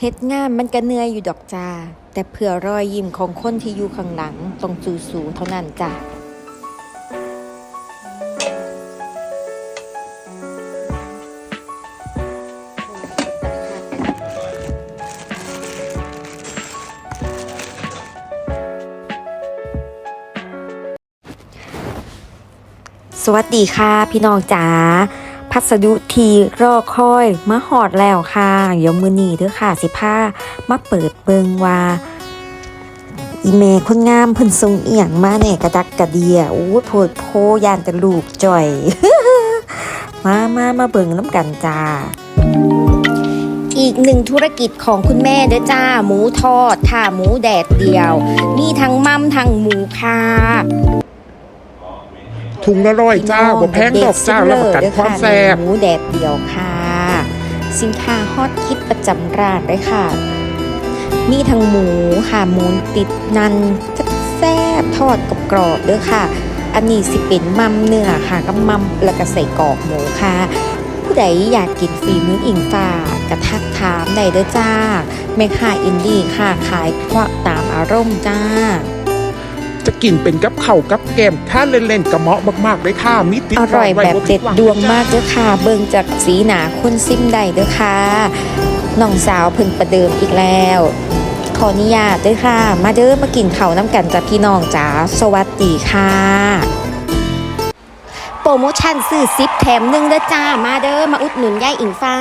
เฮ็ดงานมันก็เหนื่อยอยู่ดอกจ้า แต่เพื่อรอยยิ้มของคนที่อยู่ข้างหลังต้องสู้สูเท่านั้นจ้ะสวัสดีค่ะพี่น้องจ๋า พัสดุทีรอคอยมาหอดแล้วค่ะเดี๋ยวมือนีเด้อค่ะ สิผ้ามาเปิดเบิงว่า อีเมคนงามเพิ่นทรงเอียงมาเนี่ยกระดักกระเดียโอ้โพดโพยานแต่ลูกจ่อย มามามาเบิงน้ำกันจ้าอีกหนึ่งธุรกิจของคุณแม่เด้อจ้า หมูทอดค่ะหมูแดดเดียว มีทั้งมั่มทั้งหมูค่ะ ถุงละร้อยจ้าบ่แพงดอกจ้ารับประกันความแซ่บหมูแดดเดียวค่ะ สินค้าฮอตคิดประจำร้านเลยค่ะ มีทั้งหมูค่ะหมูติดนันแซ่บๆทอดกับกรอบๆเด้อค่ะ อันนี้สิเป็นมัมเนื้อค่ะกับมัมแล้วก็ใส่กรอกหมูค่ะ ผู้ใดอยากกินฝีมืออิงฟ้ากระทักถามได้เด้อจ้าแม่ค้าอินดี้ค่ะขายควักตามอารมณ์จ้า จะกินเป็นกับเข่าวกับแกมถ้าเล่นๆกระเหมาะมากๆเลยค่ะมีติดอร่อยไว้แบบบ่ผิเด็ดหงดวงมากเด้อค่ะ เบิ่งจากสีหนาคนซิมได้เด้อค่ะน้องสาวเพิ่นประเดิมอีกแล้ว ขออนุญาตเด้อค่ะ มาเด้อมากินข้าวน้ำกันจ้ะพี่น้องจ๋าสวัสดีค่ะ โปรโมชั่นซื้อซิปแถมหนึ่งเด้อจ้า มาเด้อมาอุดหนุนย่ายอิงฟ้า